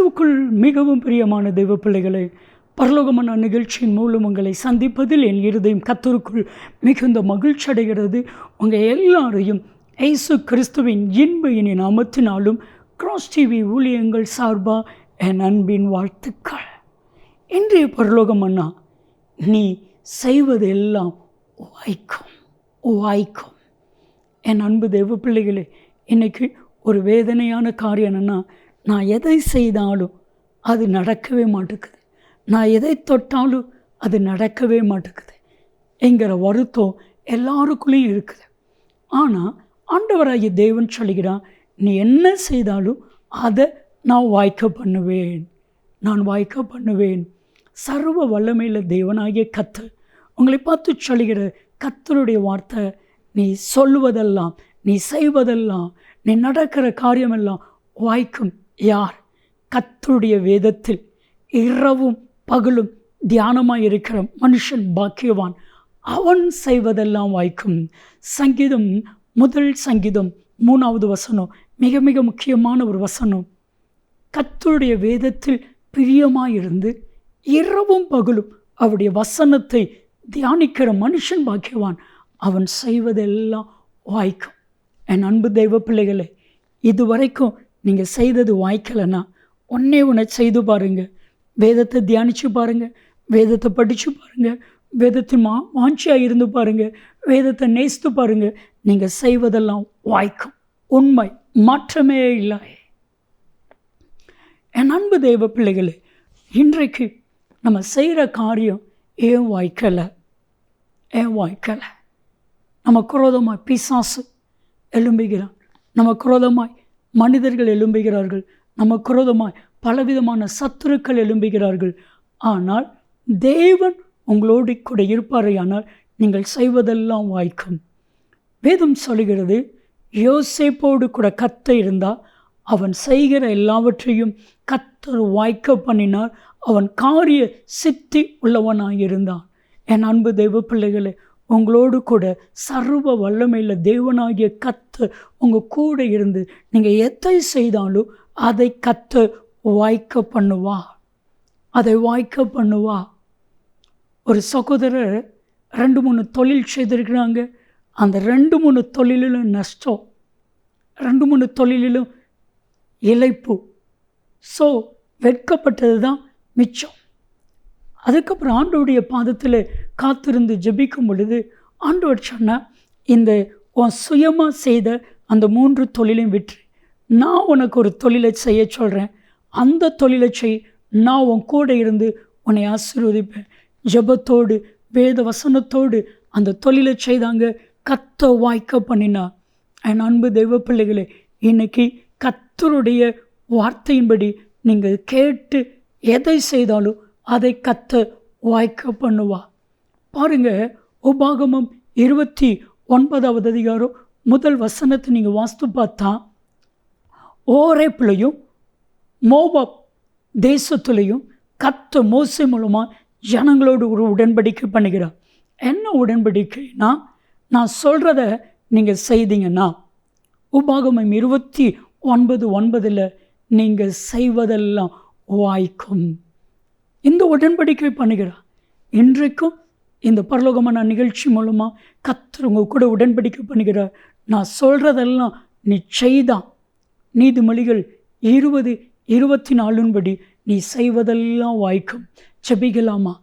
கிறிஸ்துவுக்குள் மிகவும் பிரியமான தெய்வ பிள்ளைகளை பரலோகமான நிகழ்ச்சியின் மூலம் உங்களை சந்திப்பதில் என் இருதயம் கத்தருக்குள் மிகுந்த மகிழ்ச்சி அடைகிறது. உங்கள் எல்லாரையும் இயேசு கிறிஸ்துவின் இன்ப இனி நாமத்தினாலும் கிராஸ் டிவி ஊழியங்கள் சார்பாக என் அன்பின் வாழ்த்துக்கள். இன்றைய பரலோகம் அண்ணா நீ செய்வதெல்லாம் வாய்க்கும் வாய்க்கும் என் அன்பு தெய்வ பிள்ளைகளே இன்றைக்கி ஒரு வேதனையான காரியம் என்னென்னா நான் எதை செய்தாலும் அது நடக்கவே மாட்டேங்குது. நான் எதை தொட்டாலும் அது நடக்கவே மாட்டேங்குது. என்கிற வருத்தம் எல்லாருக்குள்ளேயும் இருக்குது. ஆனால் ஆண்டவராகிய தேவன் சொல்லிக்கிறான் நீ என்ன செய்தாலும் அதை நான் வாய்க்க பண்ணுவேன். நான் வாய்க்க பண்ணுவேன். சர்வ வல்லமையில் தேவனாகிய கத்து உங்களை பார்த்து சொல்லுகிற கத்தருடைய வார்த்தை நீ சொல்லுவதெல்லாம் நீ செய்வதெல்லாம் நீ நடக்கிற காரியமெல்லாம் வாய்க்கும் யார்? கத்தருடைய வேதத்தில் இரவும் பகலும் தியானமாக இருக்கிற மனுஷன் பாக்கியவான். அவன் செய்வதெல்லாம் வாய்க்கும். சங்கீதம் முதல் சங்கீதம் மூணாவது வசனம் மிக மிக முக்கியமான ஒரு வசனம். கத்தருடைய வேதத்தில் பிரியமாயிருந்து இரவும் பகலும் அவருடைய வசனத்தை தியானிக்கிற மனுஷன் பாக்கியவான். அவன் செய்வதெல்லாம் வாய்க்கும். என் அன்பு தெய்வ பிள்ளைகளே இதுவரைக்கும் நீங்கள் செய்தது வாய்க்கலைன்னா ஒன்னே ஒன்று செய்து பாருங்கள் வேதத்தை தியானித்து பாருங்கள் வேதத்தை படித்து பாருங்கள் வேதத்தின் மா வாஞ்சியாக இருந்து பாருங்கள் வேதத்தை நேசித்து பாருங்கள் நீங்கள் செய்வதெல்லாம் வாய்க்கும். உண்மை மாற்றமே இல்லை. என் அன்பு தெய்வ பிள்ளைகளே இன்றைக்கு நம்ம செய்கிற காரியம் ஏன் வாய்க்கலை? ஏன் வாய்க்கலை? நம்ம குரோதமாய் பிசாசு எலும்புகிறான் நம்ம குரோதமாய் மனிதர்கள் எழும்புகிறார்கள். நம்ம குரோதமாய் பலவிதமான சத்துருக்கள் எழும்புகிறார்கள். ஆனால் தேவன் உங்களோடு கூட இருப்பாரையானால் நீங்கள் செய்வதெல்லாம் வாய்க்கும். வேதம் சொல்கிறது யோசேப்போடு கூட கத்த இருந்தால் அவன் செய்கிற எல்லாவற்றையும் கத்தர் வாய்க்க பண்ணினார். அவன் காரிய சித்தி உள்ளவனாக இருந்தான் என் அன்பு தெய்வ பிள்ளைகளை உங்களோடு கூட சர்வ வல்லமையில் தேவனாகிய கத்து உங்கள் கூட இருந்து நீங்கள் எதை செய்தாலும் அதை கத்து வாய்க்க பண்ணுவா. அதை வாய்க்க பண்ணுவா. ஒரு சகோதரர் ரெண்டு மூணு தொழில் செய்திருக்கிறாங்க. அந்த ரெண்டு மூணு தொழிலிலும் நஷ்டம் ரெண்டு மூணு தொழிலிலும் இழைப்பு. ஸோ வெட்கப்பட்டது தான் மிச்சம். அதுக்கப்புறம் ஆண்டோடைய பாதத்தில் காத்திருந்து ஜபிக்கும் பொழுது ஆண்டவர் சொன்னால் இந்த உன் சுயமாக செய்த அந்த மூன்று தொழிலையும் விற்று நான் உனக்கு ஒரு தொழிலை செய்ய சொல்கிறேன் அந்த தொழிலை செய். நான் உன் கூட இருந்து உன்னை ஆசீர்வதிப்பேன். ஜபத்தோடு வேத வசனத்தோடு அந்த தொழிலை செய்தாங்க கத்த வாய்க்க பண்ணினா என் அன்பு தெய்வ பிள்ளைகளே இன்னைக்கு கத்தருடைய வார்த்தையின்படி நீங்கள் கேட்டு எதை செய்தாலும் அதை கத்த வாய்க்க பண்ணுவா பாருங்க உபாகமம் இருபத்தி ஒன்பதாவது அதிகாரம் முதல் வசனத்தை நீங்கள் வாஸ்து பார்த்தா ஓரேப்பிலையும் மோபப் தேசத்துலேயும் கத்த மோசை மூலமாக ஜனங்களோடு ஒரு உடன்படிக்கை பண்ணுகிறார். என்ன உடன்படிக்கைனா நான் சொல்கிறத நீங்கள் செய்தீங்கன்னா உபாகமம் இருபத்தி ஒன்பது ஒன்பதில் நீங்கள் செய்வதெல்லாம் வாய்க்கும். இந்த உடன்படிக்கை பண்ணுகிறார் இன்றைக்கும் இந்த பரலோகமான நிகழ்ச்சி மூலமாக கத்துறவங்க கூட உடன்படிக்கை பண்ணுகிறார். நான் சொல்கிறதெல்லாம் நீ செய்தான். நீதிமொழிகள் இருபது இருபத்தி நாலுன்படி நீ செய்வதெல்லாம் வாய்க்கும். செபிக்கலாமா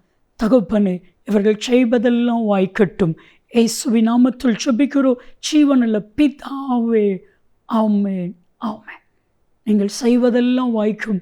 தகப்பனு இவர்கள் செய்வதெல்லாம் வாய்க்கட்டும். ஏசுவி நாமத்தில் செபிக்கிறோம் ஜீவனில் பிதாவே ஆமேன் ஆமேன். நீங்கள் செய்வதெல்லாம் வாய்க்கும்.